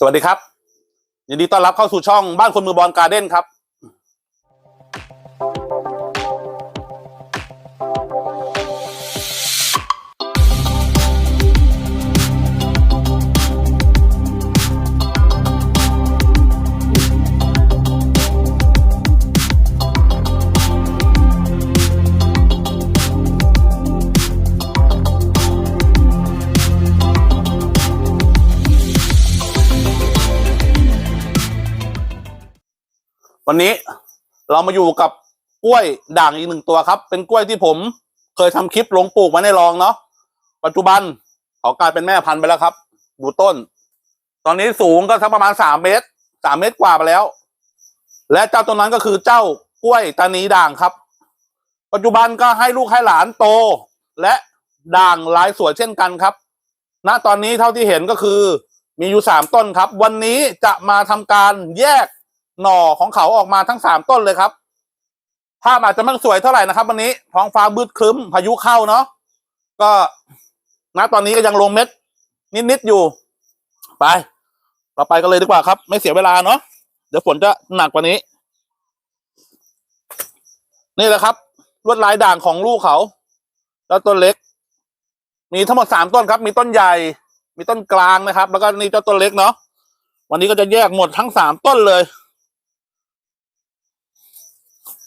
สวัสดีครับยินดีต้อนรับเข้าสู่ช่องบ้านคนมือบอลการ์เด้นครับ วันนี้เรามาอยู่กับกล้วยด่างอีกหนึ่งตัวครับ เป็นกล้วยที่ผมเคยทำคลิปลงปลูกไว้ในรองเนาะปัจจุบันเขากลายเป็นแม่พันธุ์ไปแล้วครับ ดูต้น ตอนนี้สูงก็สักประมาณสามเมตรสามเมตรกว่าไปแล้ว และเจ้าตัวนั้นก็คือเจ้ากล้วยตานีด่างครับ ปัจจุบันก็ให้ลูกให้หลานโต และด่างลายสวยเช่นกันครับ ณตอนนี้เท่าที่เห็นก็คือมีอยู่สามต้นครับ วันนี้จะมาทำการแยก หน่อของเขาออกมาทั้งสามต้นเลยครับภาพอาจจะไม่สวยเท่าไหร่นะครับ วันนี้ท้องฟ้ามืดครึ้ม พายุเข้าเนาะก็ณตอนนี้ก็ยังลงเม็ด นิดๆอยู่ ไป เราไปกันเลยดีกว่าครับ ไม่เสียเวลาเนาะเดี๋ยวฝนจะหนักกว่านี้ นี่แหละครับ ลวดลายด่างของลูกเขา แล้วต้นเล็ก มีทั้งหมดสามต้นครับ มีต้นใหญ่ มีต้นกลางนะครับ แล้วก็นี่เจ้าต้นเล็กเนาะวันนี้ก็จะแยกหมดทั้งสามต้นเลย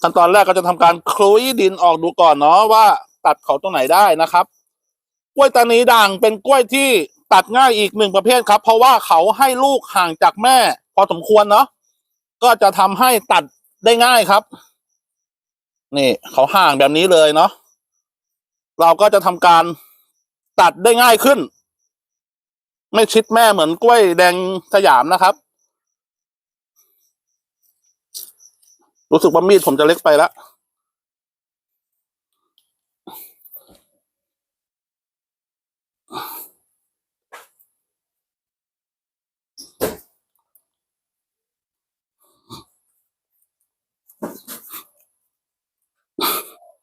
ขั้นตอนแรกก็จะทำการคลุยดินออกดูก่อนเนาะว่า ตัดเขาตรงไหนได้นะครับ กล้วยตานีด่างเป็นกล้วยที่ตัดง่ายอีกหนึ่งประเภทครับ เพราะว่าเขาให้ลูกห่างจากแม่ พอสมควรเนาะก็จะทำให้ตัดได้ง่ายครับ นี่ เขาห่างแบบนี้เลยเนาะเราก็จะทำการตัดได้ง่ายขึ้น ไม่ชิดแม่เหมือนกล้วยแดงสยามนะครับ รู้สึกว่ามีดผมจะเล็กไปแล้ว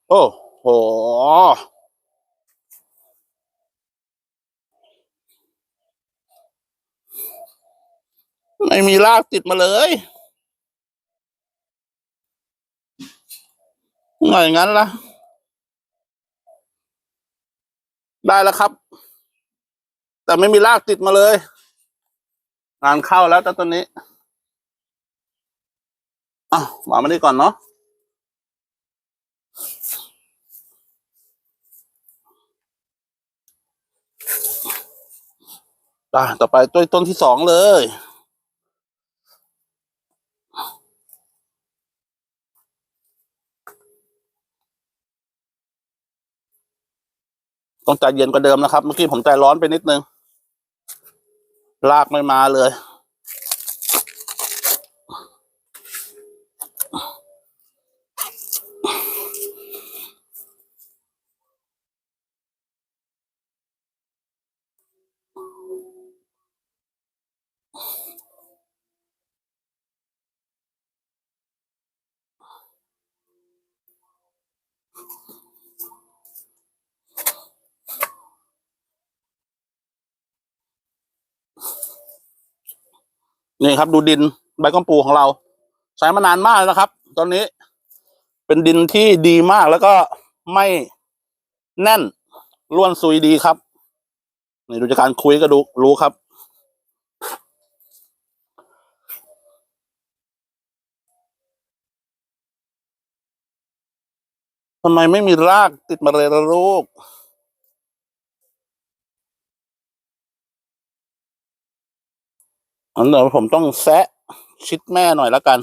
โอ้โห ไม่มีรากติดมาเลย ไงอยงั้นล่ะ ได้แล้วครับ แต่ไม่มีรากติดมาเลย งานเข้าแล้วแต่ตอนนี้อะวางมานี่ก่อนเนาะต่อไปต้นต้นที่สองเลย ต้องใจเย็นกว่าเดิมนะครับ เมื่อกี้ผมใจร้อนไปนิดนึงลากไม่มาเลย นี่ครับ ดูดินใบกำปูของเรา ใช้มานานมากแล้วนะครับ ตอนนี้เป็นดินที่ดีมากแล้วก็ไม่แน่นร่วนซุยดีครับนี่ดูจากการคุยก็ดูรู้ครับ ทำไมไม่มีรากติดมาเลยล่ะลูก อันเดี๋ยวผมต้องแซะชิดแม่หน่อยแล้วกัน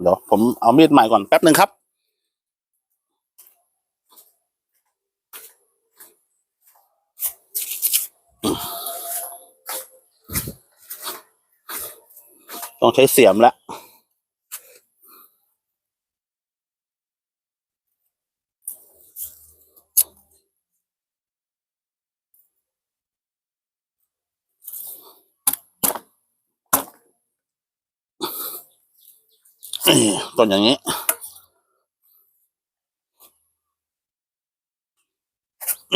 เดี๋ยวผมเอามีดใหม่ก่อนแป๊บหนึ่งครับต้องใช้เสียมแล้ว นี่ ต้นอย่างนี้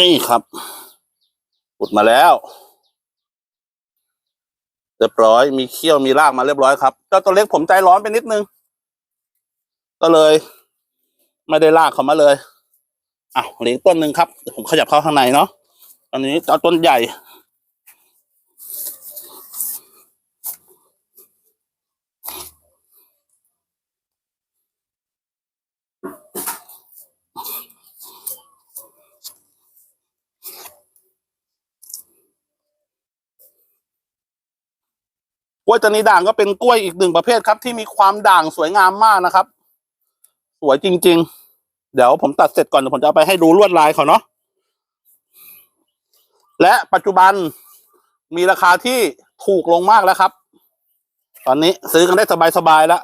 นี่ครับอุดมาแล้วเรียบร้อยมีเขี้ยวมีรากมาเรียบร้อยครับเจ้าตัวเล็กผมใจร้อนไปนิดนึง ก็เลย ไม่ได้ลากเขามาเลยอ้าวเหลือต้นหนึ่งครับผมขยับเข้าข้างในเนาะตอนนี้เอาต้นใหญ่ วยตานีด่างก็เป็นกล้วยอีกหนึ่งประเภทครับ ที่มีความด่างสวยงามมากนะครับ สวยจริง ๆ เดี๋ยวผมตัดเสร็จก่อนเดี๋ยวผมจะเอาไปให้ดูลวดลายเขาเนาะและปัจจุบันมีราคาที่ถูกลงมากแล้วครับ ตอนนี้ซื้อกันได้สบายๆแล้ว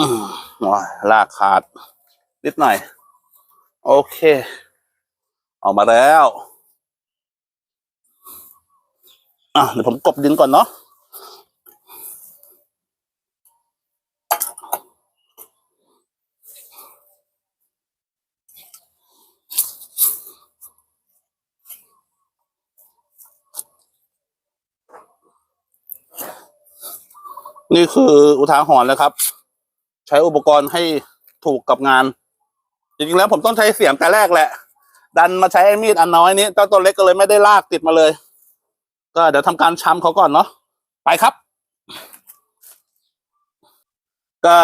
อืมว้ายลากขาด นิดหน่อย โอเค ออกมาแล้ว อะเดี๋ยวผมกบดินก่อนเนาะนี่คืออุทาหรณ์เลยครับ ใช้อุปกรณ์ให้ถูกกับงาน จริงๆแล้วผมต้องใช้เสียมแต่แรกแหละ ดันมาใช้ไอ้มีดอันน้อยนี้เจ้าตัวเล็กก็เลยไม่ได้ลากติดมาเลย ก็เดี๋ยวทำการช้ำเขาก่อนเนาะไปครับ ก็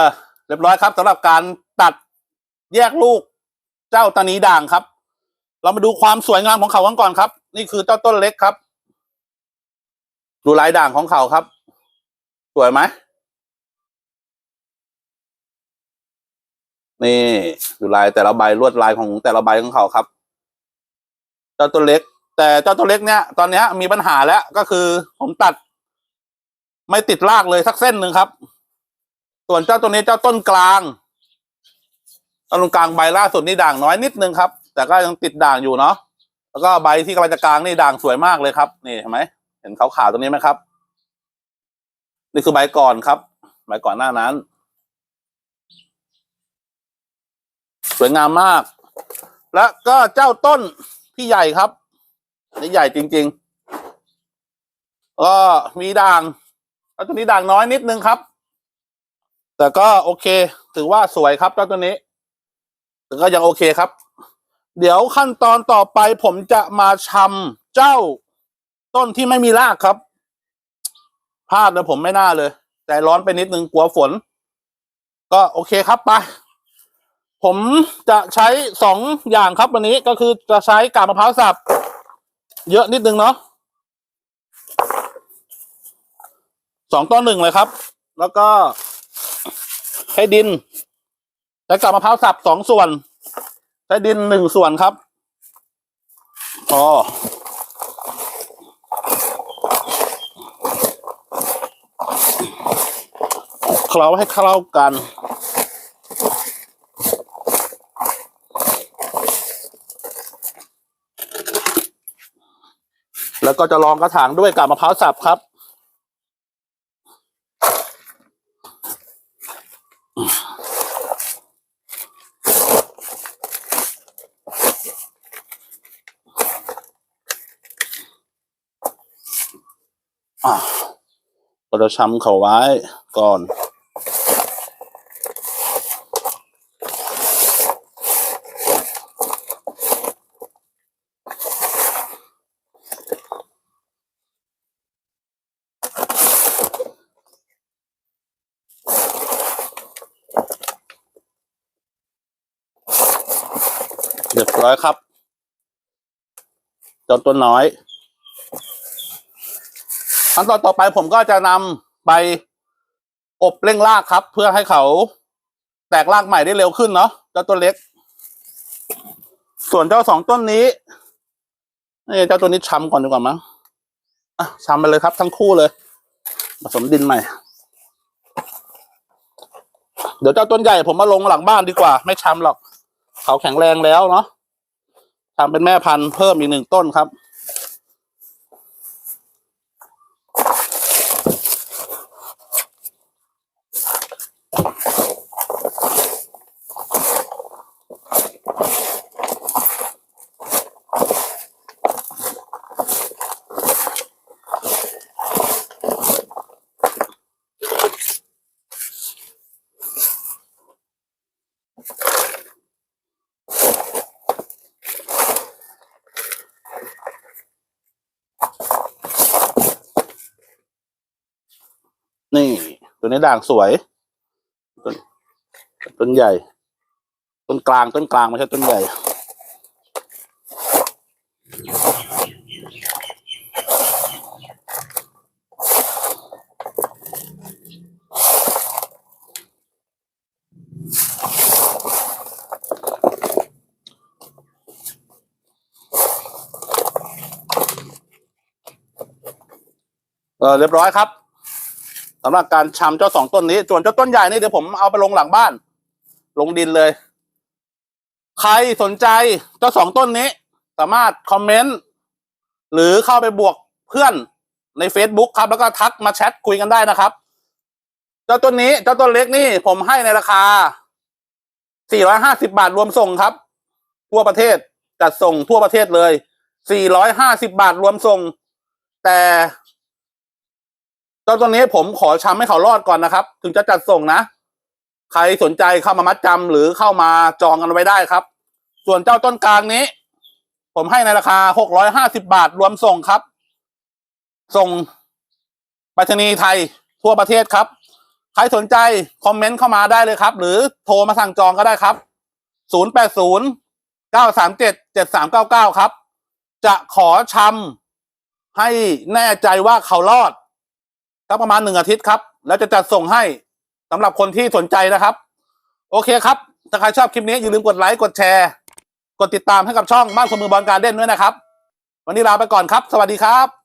เรียบร้อยครับสำหรับการตัดแยกลูก เจ้าตานีด่างครับ เรามาดูความสวยงามของเขากันก่อนครับ นี่คือเจ้าต้นเล็กครับ ดูลายด่างของเขาครับ สวยไหม นี่ดูลายแต่ละใบลวดลายของแต่ละใบของเขาครับ เจ้าตัวเล็ก แต่เจ้าตัวเล็กเนี้ยตอนเนี้ยมีปัญหาแล้วก็คือผมตัด ไม่ติดรากเลยสักเส้นหนึ่งครับ ส่วนเจ้าตัวนี้เจ้าต้นกลางต้นกลางใบล่าสุดนี่ด่างน้อยนิดนึงครับ แต่ก็ยังติดด่างอยู่เนาะแล้วก็ใบที่กำลังจะกลางนี่ด่างสวยมากเลยครับ นี่เห็นไหมเห็นขาวๆตรงนี้ไหมครับ นี่คือใบก่อนครับ ใบก่อนหน้านั้น สวยงามมาก แล้วก็เจ้าต้นที่ใหญ่ครับนี่ใหญ่จริงๆ ก็มีด่างแล้วตัวนี้ด่างน้อยนิดนึงครับ แต่ก็โอเค ถือว่าสวยครับเจ้าตัวนี้แต่ก็ยังโอเคครับ เดี๋ยวขั้นตอนต่อไปผมจะมาชำเจ้าต้นที่ไม่มีรากครับพลาดเลยผมไม่น่าเลย แต่ร้อนไปนิดนึงกลัวฝน ก็โอเคครับไป ผมจะใช้สองอย่างครับวันนี้ก็คือจะใช้กาบมะพร้าวสับเยอะนิดนึงเนาะสองต่อหนึ่งเลยครับ แล้วก็ใช้ดินใช้กาบมะพร้าวสับสองส่วน ใช้ดินหนึ่งส่วนครับพอเคล้าให้เข้ากัน แล้วก็จะรองกระถางด้วยกาบมะพร้าวสับครับ ก็จะช้ำเขาไว้ก่อน เรียบร้อยครับจนต้นน้อยขั้นตอนต่อไปผมก็จะนำไปอบเร่งรากครับ เพื่อให้เขาแตกรากใหม่ได้เร็วขึ้นเนาะเจ้าตัวเล็ก ส่วนเจ้าสองต้นนี้เอ้ยเจ้าตัวนี้ช้ำก่อนดีกว่ามั้งอะช้ำไปเลยครับ ทั้งคู่เลย ผสมดินใหม่ เดี๋ยวเจ้าต้นใหญ่ผมมาลงหลังบ้านดีกว่า ไม่ช้ำหรอก เขาแข็งแรงแล้วเนาะทำเป็นแม่พันธุ์เพิ่มอีกหนึ่งต้นครับ นี่ ตัวนี้ด่างสวย ต้นต้นใหญ่ ต้นกลางต้นกลางไม่ใช่ต้นใหญ่เออเรียบร้อยครับ สำหรับการชำเจ้าสองต้นนี้ ส่วนเจ้าต้นใหญ่นี่เดี๋ยวผมเอาไปลงหลังบ้าน ลงดินเลย ใครสนใจเจ้าสองต้นนี้ สามารถคอมเมนต์หรือเข้าไปบวกเพื่อนใน Facebook ครับ แล้วก็ทักมาแชทคุยกันได้นะครับ เจ้าต้นนี้เจ้าต้นเล็กนี่ ผมให้ในราคา 450 บาทรวมส่งครับ ทั่วประเทศจัดส่งทั่วประเทศเลย 450 บาทรวมส่ง แต่ เจ้าตัวนี้ผมขอช้ำให้เขารอดก่อนนะครับ ถึงจะจัดส่งนะ ใครสนใจเข้ามามัดจำหรือเข้ามาจองกันไว้ได้ครับ ส่วนเจ้าต้นกลางนี้ ผมให้ในราคา650บาทรวมส่งครับ ส่งไปรษณีย์ไทยทั่วประเทศครับ ใครสนใจคอมเมนต์เข้ามาได้เลยครับ หรือโทรมาสั่งจองก็ได้ครับ080 937 7399ครับ จะขอชำให้แน่ใจว่าเขารอด สักประมาณหนึ่งอาทิตย์ครับ แล้วจะจัดส่งให้สำหรับคนที่สนใจนะครับ โอเคครับถ้าใครชอบคลิปนี้อย่าลืมกดไลค์กดแชร์ กดติดตามให้กับช่องบ้านคนมือบอลการเด่นด้วยนะครับ วันนี้ลาไปก่อนครับ สวัสดีครับ